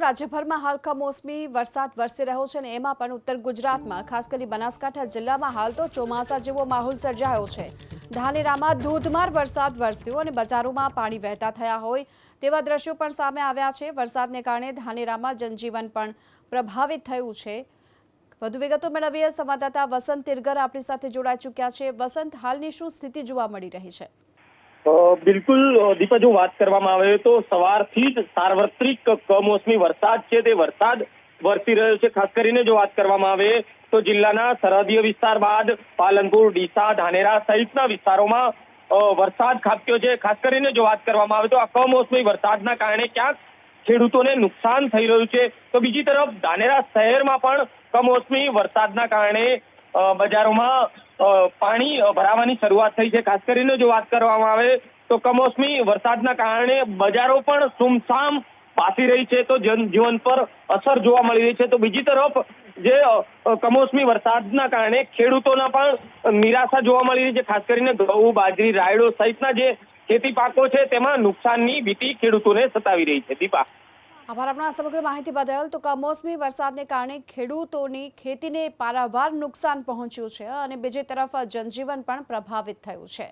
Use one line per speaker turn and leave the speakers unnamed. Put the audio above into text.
રાજ્યભરમાં હાલ કમોસમી વરસાદ વરસી રહ્યો છે અને એમાં પણ ઉત્તર ગુજરાતમાં, ખાસ કરી બનાસકાંઠા જિલ્લામાં હાલ તો ચોમાસા જેવો માહોલ સર્જાયો છે. ધાનેરામાં ધોધમાર વરસાદ વરસ્યો અને બજારોમાં પાણી વહેતા થયા હોય તેવા દ્રશ્યો પણ સામે આવ્યા છે. વરસાદને કારણે ધાનેરામાં જનજીવન પણ પ્રભાવિત થયું છે. વધુ વિગતો મેળવીએ સંવાદદાતા વસંત તિરગર આપણી સાથે જોડાઈ ચૂક્યા છે. વસંત, હાલની શું સ્થિતિ જોવા મળી રહી છે?
બિલકુલ અ, દીપા જો વાત કરવામાં આવે તો સવારથી જ સાર્વત્રિક કમોસમી વરસાદ છે તે વરસાદ વરસી રહ્યો છે. ખાસ કરીને જો વાત કરવામાં આવે તો જિલ્લાના સરહદીય વિસ્તાર બાદ પાલનપુર ડીસા ધાનેરા સહિતના વિસ્તારોમાં વરસાદ ખાબક્યો છે. ખાસ કરીને જો વાત કરવામાં આવે તો આ કમોસમી વરસાદના કારણે ક્યાંક ખેડૂતોને નુકસાન થઈ રહ્યું છે. તો બીજી તરફ ધાનેરા શહેરમાં પણ કમોસમી વરસાદના કારણે બજારોમાં પાણી ભરાવાની શરૂઆત થઈ છે. ખાસ કરીને જો વાત કરવામાં આવે તો કમોસમી વરસાદના કારણે બજારો પણ સુમસામ પાસી રહી છે. તો જનજીવન પર અસર જોવા મળી રહી છે. તો બીજી તરફ જે કમોસમી વરસાદના કારણે ખેડૂતોના પણ નિરાશા જોવા મળી રહી છે. ખાસ કરીને ઘઉં, બાજરી, રાયડો સહિતના જે ખેતી પાકો છે, તેમાં નુકસાનની ભીતિ ખેડૂતોને સતાવી રહી છે. દીપા.
આભાર. આપણા સમગ્ર માહિતી બદલ તો કમોસમી વરસાદને કારણે ખેડૂતોની ખેતીને પારાવાર નુકસાન પહોંચ્યું છે અને બીજી તરફ જનજીવન પણ પ્રભાવિત થયું છે.